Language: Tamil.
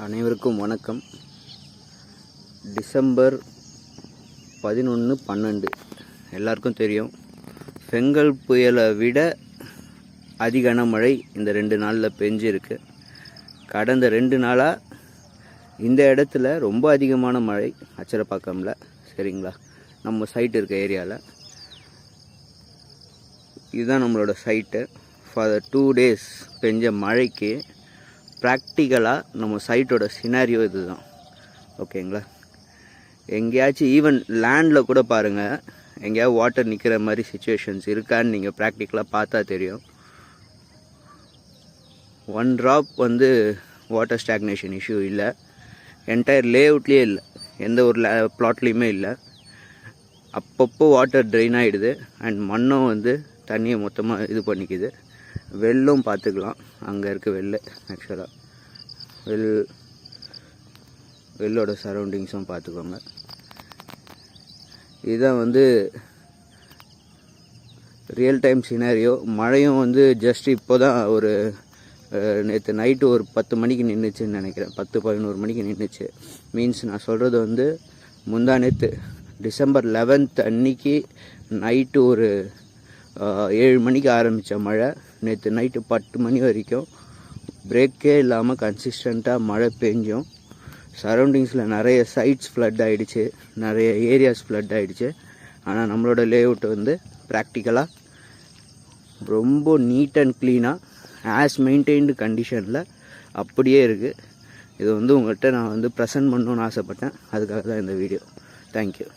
அனைவருக்கும் வணக்கம். டிசம்பர் பதினொன்று பன்னெண்டு. எல்லாருக்கும் தெரியும். செங்கல் புயலை விட அதிக கனமழை இந்த ரெண்டு நாளில் பெஞ்சிருக்கு. கடந்த ரெண்டு நாளாக இந்த இடத்துல ரொம்ப அதிகமான மழை அச்சரப்பாக்கம்ல. சரிங்களா? நம்ம சைட் இருக்க ஏரியாவில் இதுதான் நம்மளோட சைட்டு ஃபார் டூ டேஸ் பெஞ்ச மழைக்கு ப்ராக்டிக்கலாக நம்ம சைட்டோட சினாரியோ இதுதான். ஓகேங்களா? எங்கேயாச்சும் ஈவன் லேண்டில் கூட பாருங்கள் எங்கேயாவது வாட்டர் நிற்கிற மாதிரி சுச்சுவேஷன்ஸ் இருக்கான்னு நீங்கள் ப்ராக்டிக்கலாக பார்த்தா தெரியும். ஒன் ட்ராப் வந்து வாட்டர் ஸ்டாக்னேஷன் இஷ்யூ இல்லை. என்டையர் லேஅவுட்லேயே இல்லை. எந்த ஒரு லே பிளாட்லேயுமே இல்லை. அப்பப்போ வாட்டர் ட்ரெயின் ஆகிடுது அண்ட் மண்ணும் வந்து தண்ணியை மொத்தமாக இது பண்ணிக்குது. வெள்ளம் பார்த்துக்கலாம். அங்கே இருக்க வெள்ளை ஆக்சுவலாக வெள் வெள்ளோட சரௌண்டிங்ஸும் பார்த்துக்கோங்க. இதுதான் வந்து ரியல் டைம் சினாரியோ மழையும் வந்து ஜஸ்ட் இப்போ தான் ஒரு நேற்று நைட்டு ஒரு பத்து மணிக்கு நின்றுச்சுன்னு நினைக்கிறேன். பத்து பதினோரு மணிக்கு நின்றுச்சு மீன்ஸ் நான் சொல்கிறது வந்து முந்தா நேற்று டிசம்பர் லெவன்த் அன்னைக்கு நைட்டு ஒரு ஏழு மணிக்கு ஆரம்பித்த மழை. நேற்று நைட்டு பத்து மணி வரைக்கும் பிரேக்கே இல்லாமல் கன்சிஸ்டண்ட்டாக மழை பெஞ்சும். சரௌண்டிங்ஸில் நிறைய சைட்ஸ் ஃப்ளட் ஆகிடுச்சு நிறைய ஏரியாஸ் ஃப்ளட் ஆகிடுச்சு ஆனால் நம்மளோட லேஅவுட் வந்து ப்ராக்டிக்கலாக ரொம்ப நீட் அண்ட் க்ளீனாக ஆஸ் மெயின்டைன்டு கண்டிஷனில் அப்படியே இருக்குது இது வந்து உங்கள்கிட்ட நான் வந்து ப்ரெசென்ட் பண்ணணுன்னு ஆசைப்பட்டேன். அதுக்காக தான் இந்த வீடியோ தேங்க்யூ